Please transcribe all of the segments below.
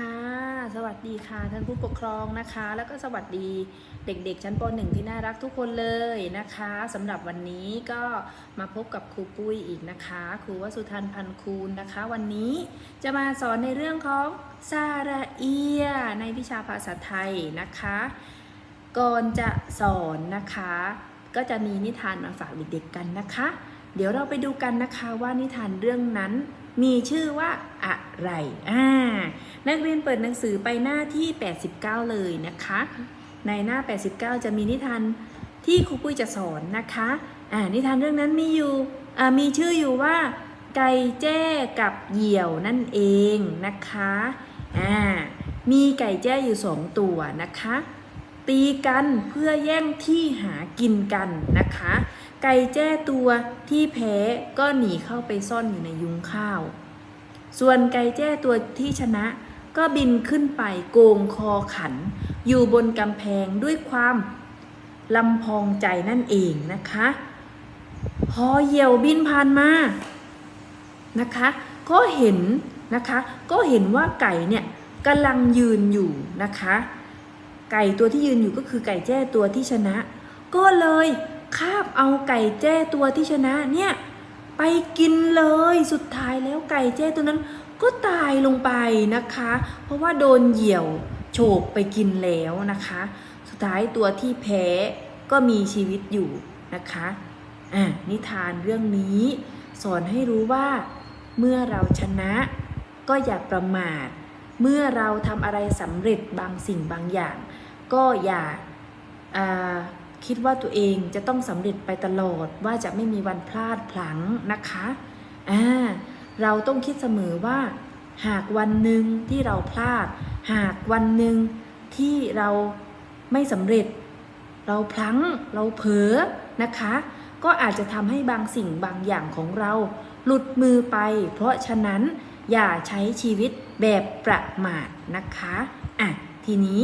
ค่ะ สวัสดีค่ะท่านผู้ปกครองนะคะ แล้วก็สวัสดีเด็กๆ ชั้นป .1 ที่น่ารักทุกคนเลยนะคะสำหรับวันนี้ก็มาพบกับครูปุ้ยอีกนะคะครูวสุทันพันคูณนะคะ วันนี้จะมาสอนในเรื่องของซาระเอีย ในวิชาภาษาไทยนะคะ ก่อนจะสอนนะคะ ก็จะมีนิทานมาฝากเด็กๆกันนะคะ เดี๋ยวเราไปดูกันนะคะว่านิทานเรื่องนั้น มีชื่อว่าอะไรอ่านักเรียนเปิดหนังสือไปหน้าที่ 89 เลยนะคะ ในหน้า 89 จะมีนิทานที่ครูปุ้ยจะสอนนะคะอ่านิทานเรื่องนั้นมีอยู่อ่ามีชื่ออยู่ว่า ไก่แจ้กับเหยี่ยวนั่นเองนะคะอ่ามีไก่แจ้อยู่สองตัวนะคะ ตีกันเพื่อแย่งที่หากินกันนะคะ ไก่แจ้ตัวที่แพ้ก็หนีเข้าไปซ่อนอยู่ในยุ้งข้าว ส่วนไก่แจ้ตัวที่ชนะก็บินขึ้นไปโกงคอขัน อยู่บนกำแพงด้วยความลำพองใจนั่นเองนะคะ พอเหยี่ยวบินผ่านมานะคะ ก็เห็นนะคะ ก็เห็นว่าไก่เนี่ยกำลังยืนอยู่นะคะ ไก่ตัวที่ยืนอยู่ก็คือไก่แจ้ตัวที่ชนะ ก็เลย คาบเอาไก่แจ้ตัวที่ชนะเนี่ยไปกินเลยสุดท้ายแล้วไก่แจ้ตัวนั้นก็ตายลงไปนะคะ เพราะว่าโดนเหยี่ยวโฉบไปกินแล้วนะคะ สุดท้ายตัวที่แพ้ก็มีชีวิตอยู่นะคะอะนิทานเรื่องนี้ สอนให้รู้ว่า เมื่อเราชนะก็อย่าประมาท เมื่อเราทำอะไรสำเร็จบางสิ่งบางอย่าง ก็อย่าอ่า คิดว่าตัวเองจะต้องสำเร็จไปตลอดว่าจะไม่มีวันพลาดพลั้งนะคะอ่าเราต้องคิดเสมอว่า หากวันหนึ่งที่เราพลาด หากวันหนึ่งที่เราไม่สำเร็จ เราพลั้งเราเผลอนะคะ ก็อาจจะทำให้บางสิ่งบางอย่างของเรา หลุดมือไป เพราะฉะนั้นอย่าใช้ชีวิตแบบประมาทนะคะอะทีนี้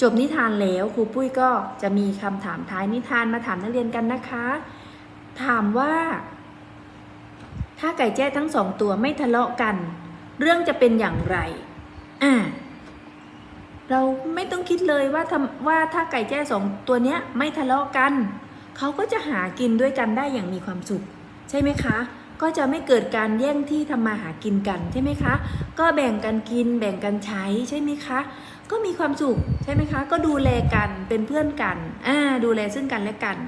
จบนิทานแล้วครูปุ้ยก็จะมีคำถามท้ายนิทานมาถามนักเรียนกันนะคะ ถามว่า ถ้าไก่แจ้ทั้งสองตัวไม่ทะเลาะกัน เรื่องจะเป็นอย่างไรอ่าเราไม่ต้องคิดเลยว่าทำว่าถ้าไก่แจ้สองตัวเนี้ยไม่ทะเลาะกันเขาก็จะหากินด้วยกันได้อย่างมีความสุข ใช่ไหมคะ ก็จะไม่เกิดการแย่งที่ทำมาหากินกันใช่ไหมคะ ก็แบ่งกันกินแบ่งกันใช้ใช่ไหมคะ ก็มีความสุขใช่ไหมคะ ก็ดูแลกันเป็นเพื่อนกันอ่าดูแลซึ่งกันและกัน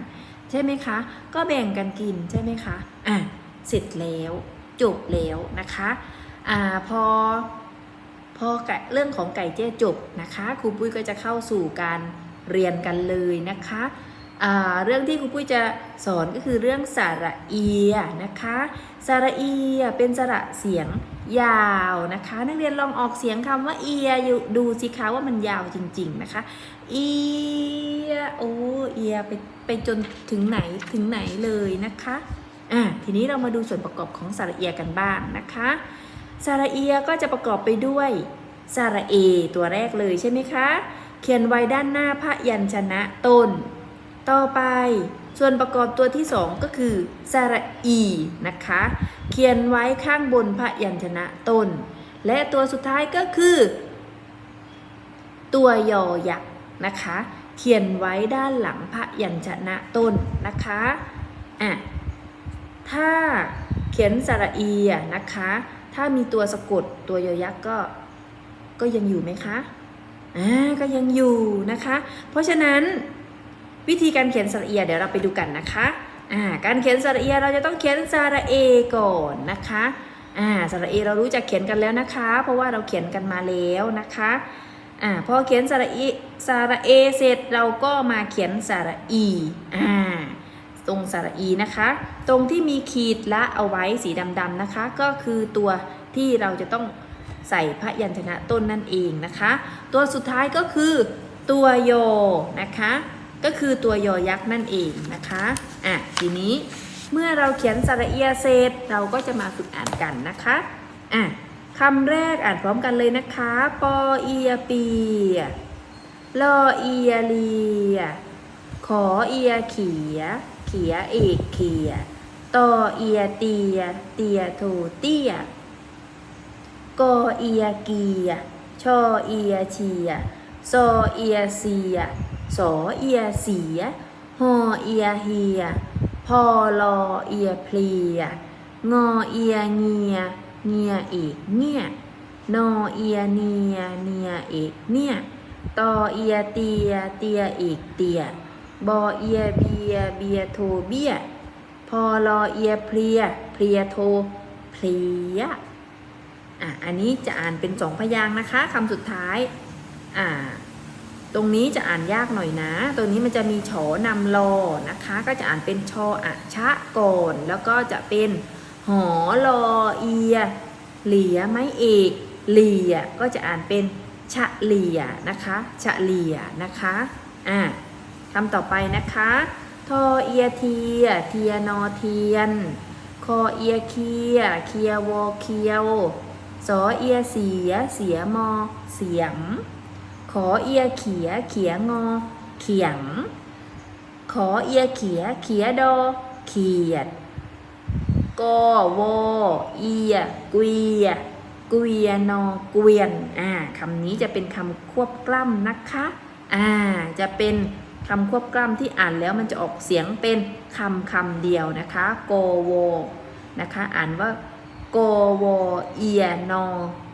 ใช่ไหมคะ ก็แบ่งกันกินใช่ไหมคะอะเสร็จแล้วจบแล้วนะคะอ่าพอพอไก่เรื่องของไก่เจ้จบนะคะครูปุ้ยก็จะเข้าสู่การเรียนกันเลยนะคะอ่าเรื่องที่ครูปุ้ยจะสอนก็คือเรื่องสระเอียนะคะ สระเอียเป็นสระเสียง ยาวนะคะ นักเรียนลองออกเสียงคำว่าเอียอยู่ดูสิคะว่ามันยาวจริง ๆนะคะเอียโอเอียไปไปจนถึงไหนถึงไหนเลยนะคะอะทีนี้เรามาดูส่วนประกอบของสระเอียกันบ้างนะคะสระเอียก็จะประกอบไปด้วยสระเอ ตัวแรกเลยใช่ไหมคะ เขียนไว้ด้านหน้าพระยัญชนะต้น ต่อไป ส่วนประกอบตัวที่สองก็คือสระอีนะคะ เขียนไว้ข้างบนพระยัญชนะต้น และตัวสุดท้ายก็คือ ตัวยอยักษ์นะคะ เขียนไว้ด้านหลังพระยัญชนะต้นนะคะอะถ้าเขียนสระอีนะคะ ถ้ามีตัวสะกดตัวยอยักษ์ก็ก็ยังอยู่ไหมคะอ่าก็ยังอยู่นะคะ เพราะฉะนั้น วิธีการเขียนสระเอียเดี๋ยวเราไปดูกันนะคะอ่าการเขียนสระเอียเราจะต้องเขียนสระเอก่อนนะคะอ่าสระเอเรารู้จักเขียนกันแล้วนะคะ เพราะว่าเราเขียนกันมาแล้วนะคะอ่าพอเขียนสระเอสระเอเสร็จเราก็มาเขียนสระอีอ่าตรงสระอีนะคะ ตรงที่มีขีดละเอาไว้สีดำๆนะคะ ก็คือตัวที่เราจะต้องใส่พระยัญชนะต้นนั่นเองนะคะ ตัวสุดท้ายก็คือตัวโยนะคะ ก็คือตัวยอยักษ์นั่นเองนะคะอะทีนี้เมื่อเราเขียนสระเอียเสร็จเราก็จะมาฝึกอ่านกันนะคะอะคำแรกอ่านพร้อมกันเลยนะคะ ปอเอียปีลอเอียเลีย ขอเอียเขีย เขียเอกเขียตอเอียเตีย เตียโทเตียกอเอียเกีย ชอเอียเชีย ซอเอียเสีย สอเอียเสียหอเอียเฮียพอลอเอียเพลียงอเอียเงียเงียเอกเนี่ยนอเอียเนียเนียเอกเนี่ยตอเอียเตียเตียเอกเตียบอเอียเบียเบียโทเบียพอลอเอียเพลียเพลียโทเพลียอะอันนี้จะอ่านเป็นสองพยางค์นะคะคำสุดท้ายอ่า ตรงนี้จะอ่านยากหน่อยนะ ตัวนี้มันจะมีฉอนำลอนะคะ ก็จะอ่านเป็นชออะชะก่อนแล้วก็จะเป็นหอลอเอีย เหลียไม้เอกเหลียก็จะอ่านเป็นชะเหลียนะคะชะเหลียนะคะอะคำต่อไปนะคะ ทอเอียเทีย เทียนอเทียน คอเอียเคีย เคียวอเคียว สอเอียเสีย เสียมอ เสียม ขอเอียเขียเขียงอ เขียง ขอเอียเขียเขียดอ เขียดกอวอเอียเกวียเกวียนอเกวียนอ่าคำนี้จะเป็นคำควบกล้ำนะคะอ่าจะเป็นคำควบกล้ำที่อ่านแล้วมันจะออกเสียงเป็นคำคำเดียวนะคะกโวอนะคะ อ่านว่ากโวอเอียนอ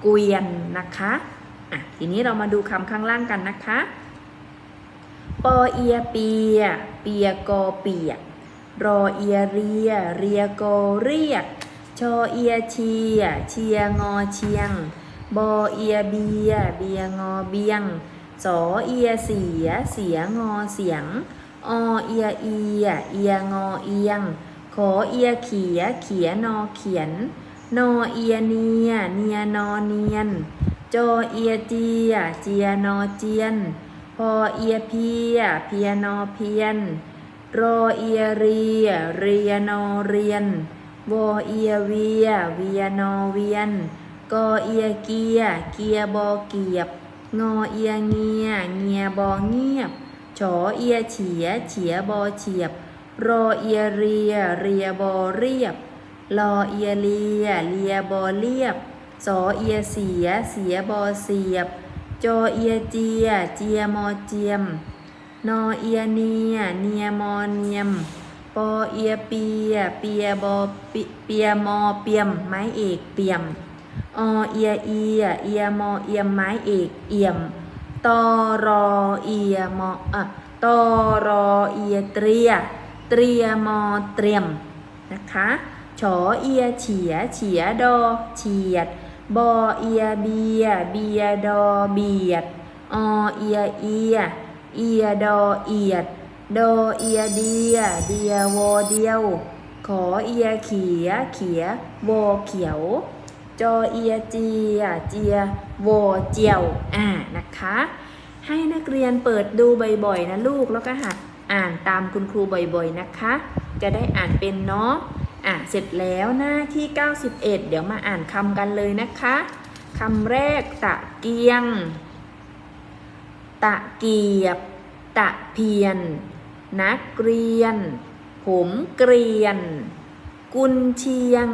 เกวียนนะคะ อะทีนี้เรามาดูคำข้างล่างกันนะคะ ปอเอียเปีย เปียกอเปียกรอเอียเรีย เรียกอเรียก ชอเอียเชีย เชียงอเชียง บอเอียเบีย เบียงอเบียง สอเอียเสีย เสียงอเสียง อเอียเอีย เอียงอเอียง ขอเอียเขีย เขียนอเขียน นอเอียเนีย เนียนอเนียน จอเอียเจีย เจียนอเจียน พอเอียเพีย เพียนอเพียน รอเอียเรีย เรียนอเรียน วอเอียเวีย เวียนอเวียน กอเอียเกีย เกียบอเกียบ งอเอียเงีย เงียบอเงียบ ฉอเอียเฉีย เฉียบอเฉียบ รอเอียเรีย เรียบอเรียบรอเอียเลีย เลียบอเรียบ สอเอียเสีย เสียบอเสียบ จอเอียเจีย เจียมอเจียม นอเอียเนีย เนียมอเนียม ปอเอียเปีย เปียบอเปียมอเปียม ไม้เอกเปียม อเอียเอีย เอียมอเอียม ไม้เอกเอี่ยม ตอรอเอียมออะตอรอเอียเตรีย เตรียมอเตรียม นะคะ ฉอเอียเฉีย เฉียดอเฉียด บอเอียเบีย เบียดอเบียด อเอียเอีย เอียดอเอียด ดอเอียเดีย เดียวอเดียว ขอเอียเขีย เขียวอเขียว จอเอียเจีย เจียวอเจียว อ่า นะคะ ให้นักเรียนเปิดดูบ่อยๆนะลูก แล้วก็หัดอ่านตามคุณครูบ่อยๆนะคะ จะได้อ่านเป็นเนาะ อะเสร็จแล้วหน้าที่ 91 เดี๋ยวมาอ่านคำกันเลยนะคะคำแรกตะเกียง ตะเกียบ ตะเพียน นักเรียน ผมเกรียน กุนเชียง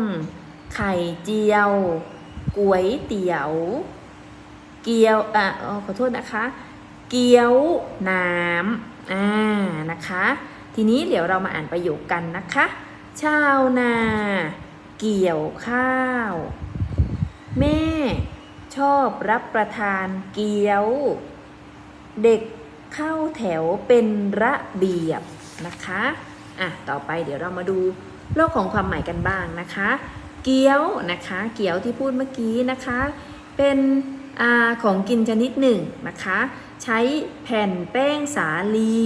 ไข่เจียวก๋วยเตี๋ยว เกี๊ยวอะขอโทษนะคะ เกี๊ยวน้ำอ่านะคะ ทีนี้เดี๋ยวเรามาอ่านประโยคกันนะคะ ชาวนา เกี่ยวข้าว แม่ ชอบรับประทานเกี๊ยว เด็กเข้าแถวเป็นระเบียบนะคะอะต่อไปเดี๋ยวเรามาดูโลกของความหมายกันบ้างนะคะ เกี๊ยวนะคะ เกี๊ยวที่พูดเมื่อกี้นะคะ เป็นอของกินชนิดหนึ่งนะคะ ใช้แผ่นแป้งสาลี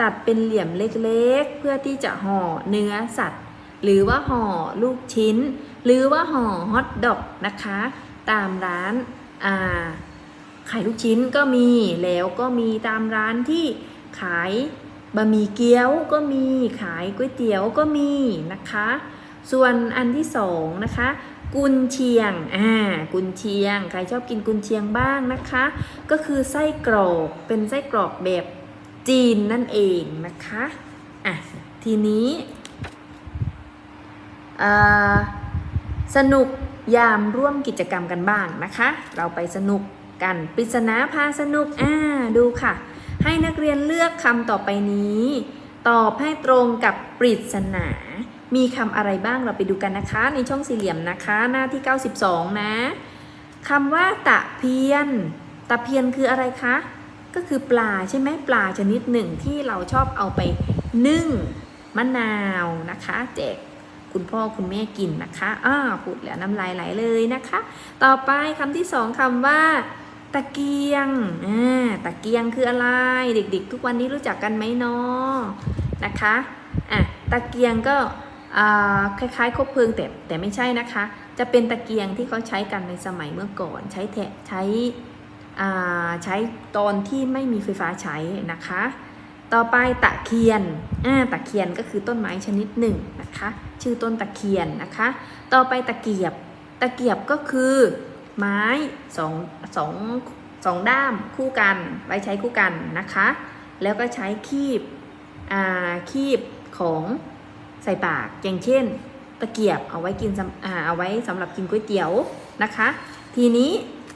ตัดเป็นเหลี่ยมเล็กๆ เพื่อที่จะห่อเนื้อสัตว์ หรือว่าห่อลูกชิ้น หรือว่าห่อฮอทดอกนะคะ ตามร้านอ่าขายลูกชิ้นก็มีแล้วก็มีตามร้านที่ขายบะหมี่เกี๊ยวก็มีขายก๋วยเตี๋ยวก็มีนะคะ ส่วนอันที่สองนะคะ กุนเชียงอ่ากุนเชียง ใครชอบกินกุนเชียงบ้างนะคะ ก็คือไส้กรอกเป็นไส้กรอกแบบจีนนั่นเองนะคะอะทีนี้ สนุกยามร่วมกิจกรรมกันบ้างนะคะ เราไปสนุกกันปริศนาพาสนุกอ่าดูค่ะ ให้นักเรียนเลือกคำต่อไปนี้ ตอบให้ตรงกับปริศนา มีคำอะไรบ้างเราไปดูกันนะคะ ในช่องสี่เหลี่ยมนะคะ หน้าที่ 92 นะคำว่าตะเพียน ตะเพียนคืออะไรคะ ก็คือปลาใช่ไหมปลาชนิดหนึ่งที่เราชอบเอาไปนึ่งมะนาวนะคะแจก คุณพ่อคุณแม่กินนะคะอ้าพูดแล้วน้ำลายไหลเลยนะคะ ต่อไปคำที่สองคำว่าตะเกียงอ่าตะเกียงคืออะไร เด็กๆ ทุกวันนี้รู้จักกันไหมเนาะนะคะอะตะเกียงก็คล้ายๆคบเพลิงแต่แต่ไม่ใช่นะคะ จะเป็นตะเกียงที่เขาใช้กันในสมัยเมื่อก่อน ใช้แทะใช้ใช้ตอนที่ไม่มีไฟฟ้าใช้นะคะ ต่อไปตะเคียนอ่าตะเคียนก็คือต้นไม้ชนิดหนึ่งนะคะ ชื่อต้นตะเคียนนะคะ ต่อไปตะเกียบ ตะเกียบก็คือ ไม้สองสองสองด้ามคู่กันไว้ใช้คู่กันนะคะ แล้วก็ใช้คีบอ่าคีบของใส่ปากอย่างเช่น ตะเกียบเอาไว้กินสำอ่าเอาไว้สำหรับกินก๋วยเตี๋ยวนะคะ ทีนี้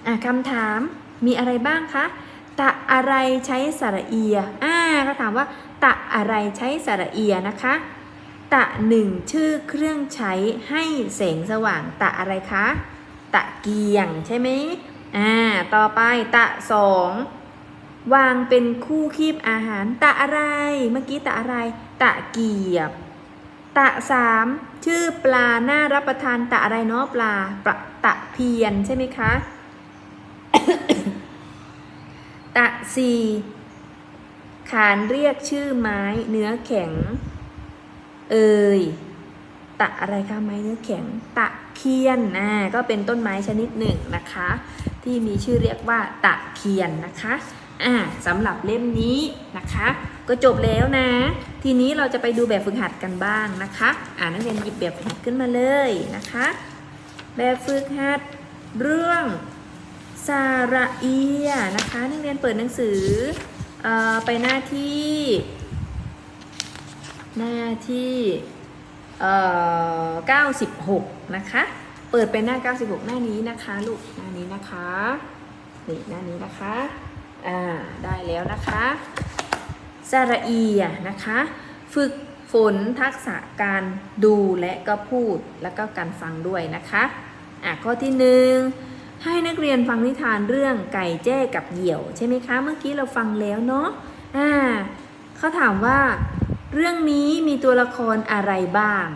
อ่าคำถามมีอะไรบ้างคะ ตะอะไรใช้สระเอีย อ่าเขาถามว่า ตะอะไรใช้สระเอียนะคะ ตะหนึ่งชื่อเครื่องใช้ให้แสงสว่าง ตะอะไรคะ ตะเกียงใช่ไหมอ่า ต่อไปตะสองวางเป็นคู่คีบอาหาร ตะอะไร เมื่อกี้ตะอะไร ตะเกียบ ตะสามชื่อปลาน่ารับประทานตะอะไรเนาะปลาปลาตะเพียนใช่ไหมคะ ตะสี่ขานเรียกชื่อไม้เนื้อแข็ง เอ่ยตะอะไรคะไม้เนื้อแข็ง ตะเคียนอ่าก็เป็นต้นไม้ชนิดหนึ่งนะคะ ที่มีชื่อเรียกว่าตะเคียนนะคะอ่าสำหรับเล่มนี้นะคะ ก็จบแล้วนะ ทีนี้เราจะไปดูแบบฝึกหัดกันบ้างนะคะ อ่านักเรียนหยิบแบบฝึกหัดขึ้นมาเลยนะคะ แบบฝึกหัดเรื่อง สาระเอียนะคะนักเรียนเปิดหนังสืออไปหน้าที่ หน้าที่เอ่อ96 นะคะ เปิดเป็นหน้า 96 หน้านี้นะคะลูกหน้านี้นะคะนี่หน้านี้นะคะอ่าได้แล้วนะคะสระเอียนะคะ ฝึกฝนทักษะการดูและก็พูดแล้วก็การฟังด้วยนะคะอะข้อที่หนึ่ง ให้นักเรียนฟังนิทานเรื่องไก่แจ้กับเหยี่ยว ใช่ไหมคะ เมื่อกี้เราฟังแล้วเนาะอ่าเขาถามว่า เรื่องนี้มีตัวละครอะไรบ้าง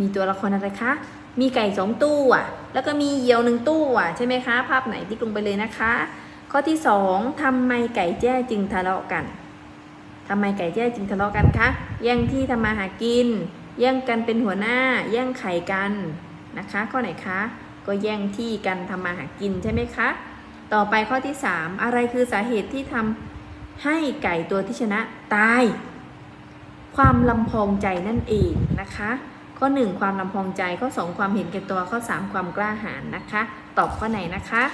มีตัวละครอะไรคะ มีไก่สองตู้อะ แล้วก็มีเหยี่ยวหนึ่งตู้อะใช่ไหมคะ ภาพไหนที่ลงไปเลยนะคะ ข้อที่สองทำไมไก่แจ้จึงทะเลาะกันทำไมไก่แจ้จึงทะเลาะกันคะ แย่งที่ทำมาหากิน แย่งกันเป็นหัวหน้า แย่งไข่กันนะคะ ข้อไหนคะ ก็แย่งที่กันทำมาหากินใช่ไหมคะ ต่อไปข้อที่สามอะไรคือสาเหตุที่ทำให้ไก่ตัวที่ชนะตาย ความลำพองใจนั่นเองนะคะ ข้อ 1 ความลำพองใจข้อ 2 ความเห็นแก่ตัวข้อ 3 ความกล้าหาญนะคะ ตอบข้อไหนนะคะ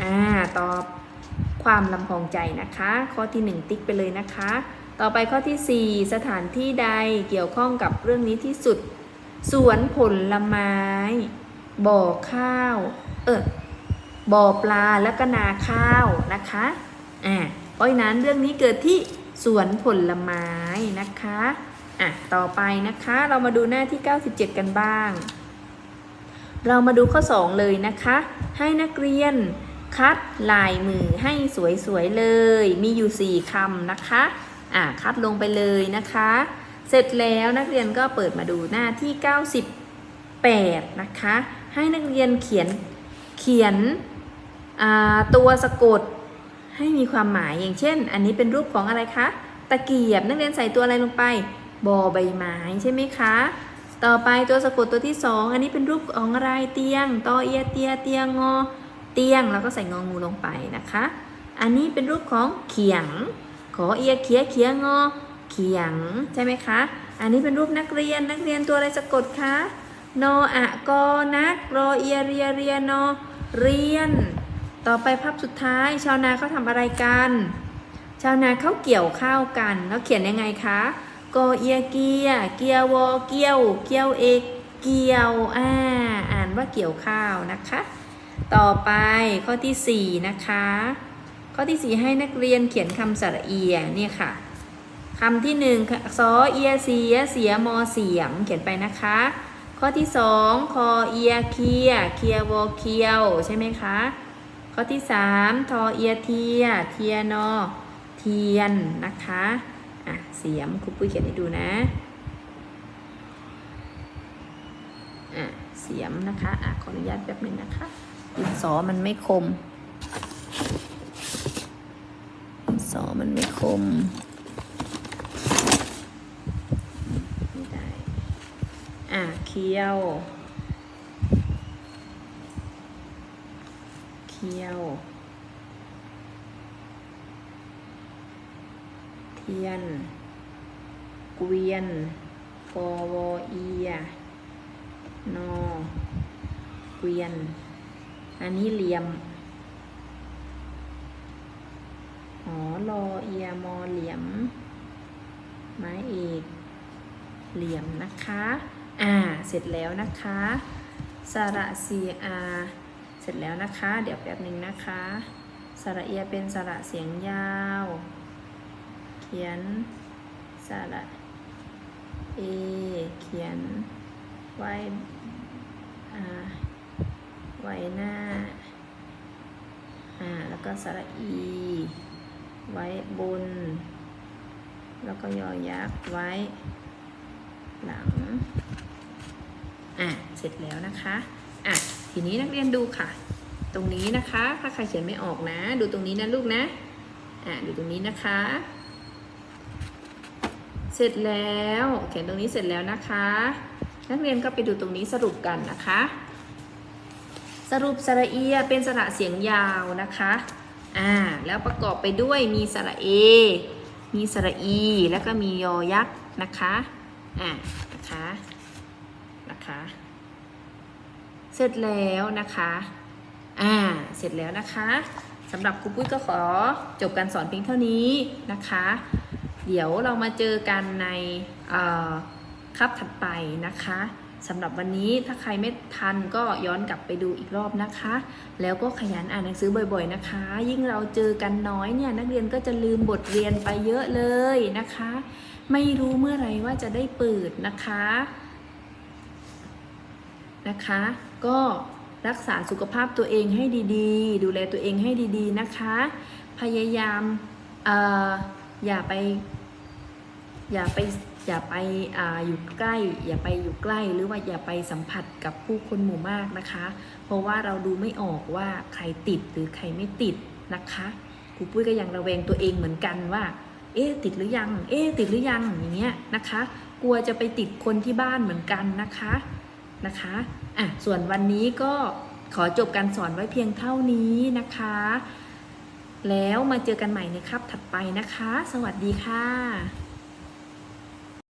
อ่าตอบความลำพองใจนะคะ ข้อที่ 1 ติ๊กไปเลยนะคะ ต่อไปข้อที่ 4 สถานที่ใดเกี่ยวข้องกับเรื่องนี้ที่สุดสวนผลไม้ บ่อข้าว เออบ่อปลาและก็นาข้าวนะคะอ่าเพราะฉะนั้นเรื่องนี้เกิดที่สวนผลไม้นะคะอะต่อไปนะคะเรามาดูหน้าที่ 97 กันบ้าง เรามาดูข้อ 2 เลยนะคะ ให้นักเรียนคัดลายมือให้สวยๆเลย มีอยู่ 4คำนะคะอะคัดลงไปเลยนะคะ เสร็จแล้วนักเรียนก็เปิดมาดูหน้าที่ 98 นะคะ ให้นักเรียนเขียนเขียนตัวสะกดให้มีความหมายอย่างเช่น อันนี้เป็นรูปของอะไรคะ ตะเกียบนักเรียนใส่ตัวอะไรลงไปบอใบไม้ใช่ไหมคะ ต่อไปตัวสะกดตัวที่สองอันนี้เป็นรูปของอะไรเตียงตอเอียเตียเตียงงอเตียงแล้วก็ใส่งองูลงไปนะคะ อันนี้เป็นรูปของเขียง ขอเอียเขียเขียงอเขียงใช่ไหมคะ อันนี้เป็นรูปนักเรียนนักเรียนตัวอะไรสะกดคะ นออะกอนักรอเอียเรียเรียนอเรียน ต่อไปภาพสุดท้าย ชาวนาเขาทำอะไรกัน ชาวนาเขาเกี่ยวข้าวกันแล้วเขียนยังไงคะกอเอียเกียเกียววอเกียว เกียวเอกเกียวอ่าอ่านว่าเกี่ยวข้าวนะคะ ต่อไปข้อที่ 4 นะคะ ข้อที่ 4 ให้นักเรียนเขียนคำสระเอียเนี่ยค่ะคำที่1ค่ะซอเอียเสียเสียมอเสียมเขียนไปนะคะ ข้อที่ 2 คอเอียเคียเคียวอเคียว ใช่ไหมคะ ข้อที่ 3 ทอเอียเทีย เทียนอ เทียนนะคะ อะ เสียมครูปุ้ยเขียนให้ดูนะ อะ เสียมนะคะ อะ ขออนุญาตแป๊บนึงนะคะดินสอมันไม่คมดินสอมันไม่คมไม่ได้ อะเคี้ยว เคี้ยว เทียน เกวียนกอวอเอียนอ เกวียน อันนี้เหลี่ยมหอรอเอียมอเหลี่ยมไม้เอกเหลี่ยมนะคะ อาเสร็จแล้วนะคะสระซีอาเสร็จแล้วนะคะ เดี๋ยวแป๊บหนึ่งนะคะสระเอียเป็นสระเสียงยาว เขียนสระเอเขียนไว้ไว้หน้าอ่าแล้วก็สระอี ไว้บน แล้วก็ยอยักษ์ไว้หลัง อะเสร็จแล้วนะคะอะทีนี้นักเรียนดูค่ะ ตรงนี้นะคะ ถ้าใครเขียนไม่ออกนะ ดูตรงนี้นะลูกนะอะดูตรงนี้นะคะ เสร็จแล้วเขียนตรงนี้เสร็จแล้วนะคะ นักเรียนก็ไปดูตรงนี้สรุปกันนะคะ สรุปสระเอียเป็นสระเสียงยาวนะคะอ่าแล้วประกอบไปด้วยมีสระเอ มีสระอี แล้วก็มียอยักษ์นะคะอ่านะคะ นะคะ เสร็จแล้วนะคะอ่าเสร็จแล้วนะคะสำหรับครูปุ้ยก็ขอจบการสอนเพียงเท่านี้นะคะ เดี๋ยวเรามาเจอกันในเอ่อคาบถัดไปนะคะสำหรับวันนี้ถ้าใครไม่ทันก็ย้อนกลับไปดูอีกรอบนะคะ แล้วก็ขยันอ่านหนังสือบ่อยๆนะคะ ยิ่งเราเจอกันน้อยเนี่ยนักเรียนก็จะลืมบทเรียนไปเยอะเลยนะคะ ไม่รู้เมื่อไหร่ว่าจะได้เปิดนะคะ นะคะ ก็รักษาสุขภาพตัวเองให้ดีๆ ดูแลตัวเองให้ดีๆนะคะ พยายามออย่าไป อย่าไปอย่าไปออยู่ใกล้ อย่าไปอยู่ใกล้หรือว่าอย่าไปสัมผัสกับผู้คนหมู่มากนะคะ เพราะว่าเราดูไม่ออกว่าใครติดหรือใครไม่ติดนะคะครูปุ้ยก็ยังระแวงตัวเองเหมือนกันว่า เอ๊ะติดหรือยัง เอ๊ะติดหรือยังอย่างเงี้ยนะคะ กลัวจะไปติดคนที่บ้านเหมือนกันนะคะ นะคะอะส่วนวันนี้ก็ขอจบการสอนไว้เพียงเท่านี้นะคะ แล้วมาเจอกันใหม่ในคาบถัดไปนะคะ สวัสดีค่ะ